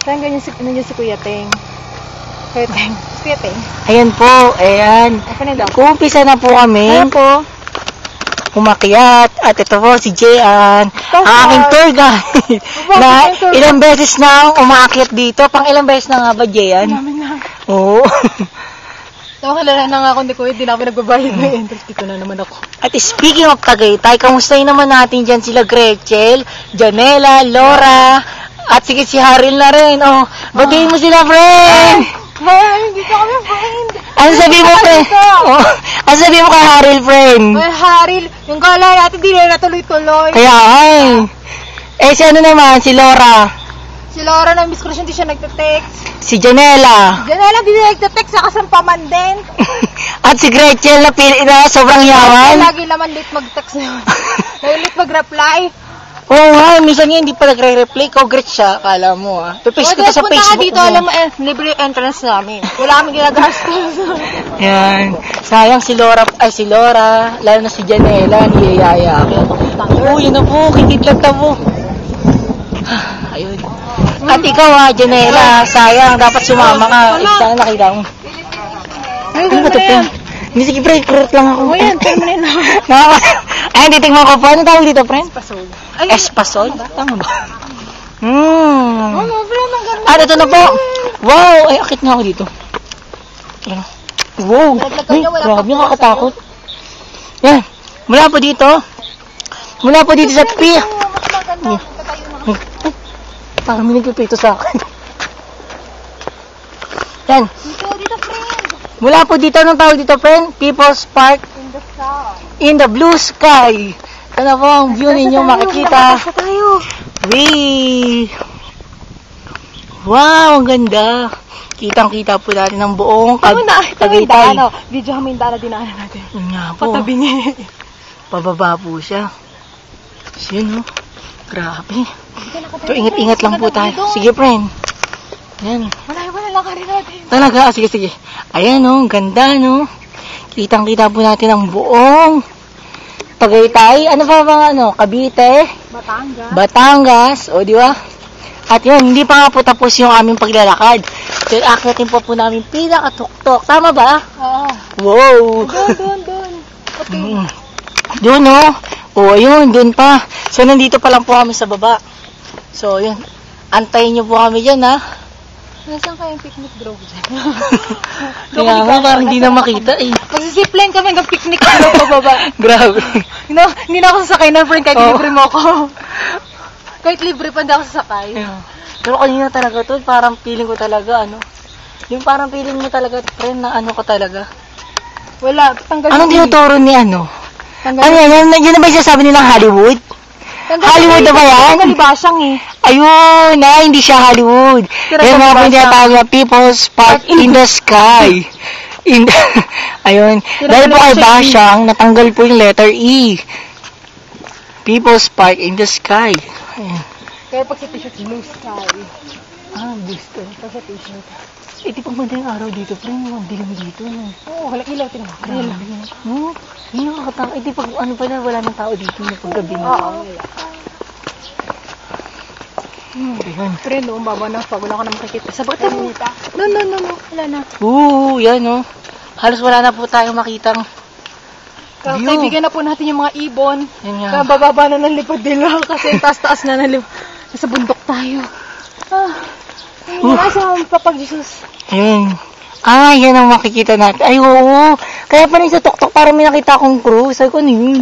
Saan ganyan si, nandiyan si Kuya Teng? Kuya Teng. Si Kuya Teng. Ayan po, ayan. Ako na. Kumpisa na po kami. Ayan po. Umakyat. At ito po si Jean, ang aking tour guide. Na ilang beses na umakyat dito. Pang ilang beses na nga ba, na. Oo. Nakakilala na nga ako ni Kuya, di na ako nagbabayad ng entrance. Dito na naman ako. At speaking of Tagaytay, kamustahin naman natin dyan sila Gretchen, Janela, Laura, at sige si Haril na rin. Oh, batiin mo sila, friend! Ay, dito kami, friend. Ano sabi mo, friend? Oh, ano sabi mo kay Haril, friend? Ay, Haril, yung gala natin, di na natuloy-tuloy. Kaya ay. Eh, si ano naman, si Laura, Si Laura na miss ko siya, hindi siya nagte-text. si Janela, lang, di na nagte-text, saka sampaman din. at si Gretchen na, pili, na sobrang yaman. Lagi naman late mag-text na. Lagi late mag-reply. Oo nga, minsan nga hindi pa nagre-reply. Ikaw, Gretch siya, kala mo ah. Pipaste ko to sa punta ka Facebook dito, mo. alam mo, eh, libre entrance namin. Wala kami ginagastos. Yan. Sayang si Laura, ay si Laura, lalo na si Janela, niyayaya ako. Oo, yun na po, kikidlat na po. Ayun. At ikaw ha, Janela, sayang, dapat sumama ka. Eh, sana nakita mo. Ano ba ito? Hindi, sige, pre, kurot lang ako. O yan, time na yun. Nakaka... Ayun, titigman ko po. Ano tawag dito, friend? Pasol. Ay, Espasol? Tama ba? Hmm. ano, bro, ang ganda. Ah, ito na po. Wow! Ay, akit nga ako dito. Ano? Wow! Ay, grabe, nakakatakot. Yan. Mula po dito. Mula po dito sa pi. Mas maganda. Magtayo na. Ay, parang may nagpipito sa akin. Yan. Dito, dito, friend. Mula po dito, anong tawag dito, friend? People's Park In the south. In the blue sky. Ano po ang view ninyo makikita? Tayo. Wee! Wow, ang ganda. Kitang-kita po natin ang buong Cag- na, ito yung Tagaytay. daan. oh. Video kami yung daan na dinaanan natin. Yun nga po. Patabi niya. Pababa po siya. So, yun, oh. Grabe. So, ingat-ingat lang po tayo. Sige, friend. Yan. Wala, wala lang ka rin natin. Talaga, ah, sige, sige. Ayan, oh. Ganda, no? Kitang-kita po natin ang buong Tagaytay. Ano pa ba, ano? Cavite. Batangas. Batangas, o di ba? At yun, hindi pa nga po tapos yung aming paglalakad. So, akyatin po po namin pinakatuktok. Tama ba? Oo. Wow! Doon, doon, doon. Okay. Mm. Doon, no? O, ayun, doon pa. So, nandito pa lang po kami sa baba. So, yun. Antayin niyo po kami dyan, ha? Nasaan kayong picnic grove dyan? Kaya nga, parang hindi na makita, eh. Magsisipline kami hanggang picnic grove pababa. Grabe. No, hindi na ako sasakay na friend kahit Oo. libre mo ako. kahit libre pa hindi ako sasakay. Ayun. Pero kanina talaga to, parang feeling ko talaga, ano? Yung parang feeling mo talaga, friend, na ano ko talaga. Wala, tanggal Anong tinuturo ni ano? Tanggal Ano yan? Yan, yan na ba yung sinasabi nilang Hollywood? Hollywood na ba yan? Tanggal basyang eh. Ayun, na, hindi siya Hollywood. Pero Yan mga tinatawag na People's Park in the Sky. In Ayun. Pero Dahil po kay Basyang, natanggal po yung letter E. People's Park in the Sky. Ayan. Kaya pag sa t-shirt, blue sky. Gusto. Pag sa t-shirt. Eh, di pag madaling araw dito, pre, ang dilim dito. No? Oo, walang ilaw, tinawag. Grabe. No? Hindi nakakataka. Eh, di pag ano pa na, wala nang tao dito na paggabi na. Oo, wala. Hmm, ayun. Friend, no, baba na pa. Wala ka na makikita. Sa bata mo. No, no, no, no. Wala na. Oo, yan oh. Halos wala na po tayong makitang View. Kaibigan na po natin yung mga ibon. Yan nga. Kaya bababa na ng lipad nila kasi taas-taas na ng lipad. Nasa bundok tayo. Ah, Uh. uh. sa papag Jesus. Ayun. Ah, yan ang makikita natin. Ay, oo. Kaya pa sa tuktok parang may nakita akong crew. Sabi ko, ano yun?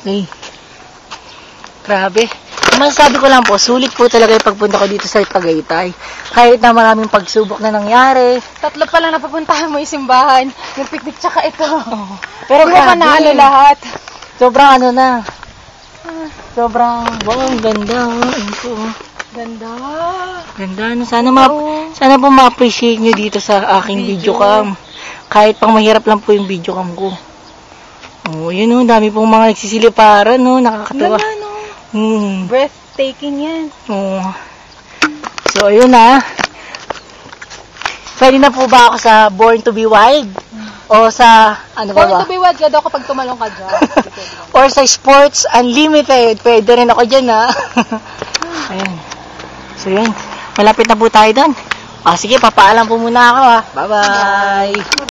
Okay. Grabe. Ang masasabi ko lang po, sulit po talaga yung pagpunta ko dito sa Tagaytay. Kahit na maraming pagsubok na nangyari. Tatlo pa lang napapuntahan mo yung simbahan. Yung picnic tsaka ito. Pero Pero grabe. panalo lahat. Sobrang ano na. Sobrang, wow, ang ganda. oh. Ayun po. Ganda. Ganda. No? Sana, ma sana po ma-appreciate nyo dito sa aking video, Video. cam. Kahit pang mahirap lang po yung video cam ko. Oh, yun oh, dami pong mga nagsisiliparan, no, nakakatawa. Ganda, no? Hmm. Breathtaking yan. Oh. So, ayun na. Pwede na po ba ako sa Born to be Wild? O sa, ano ba Born to be wild ka daw kapag tumalong ka dyan. Or sa Sports Unlimited. Pwede rin ako dyan, ha? Ayan. So, yun. malapit na po tayo doon. Ah, sige, papaalam po muna ako ha. Bye-bye.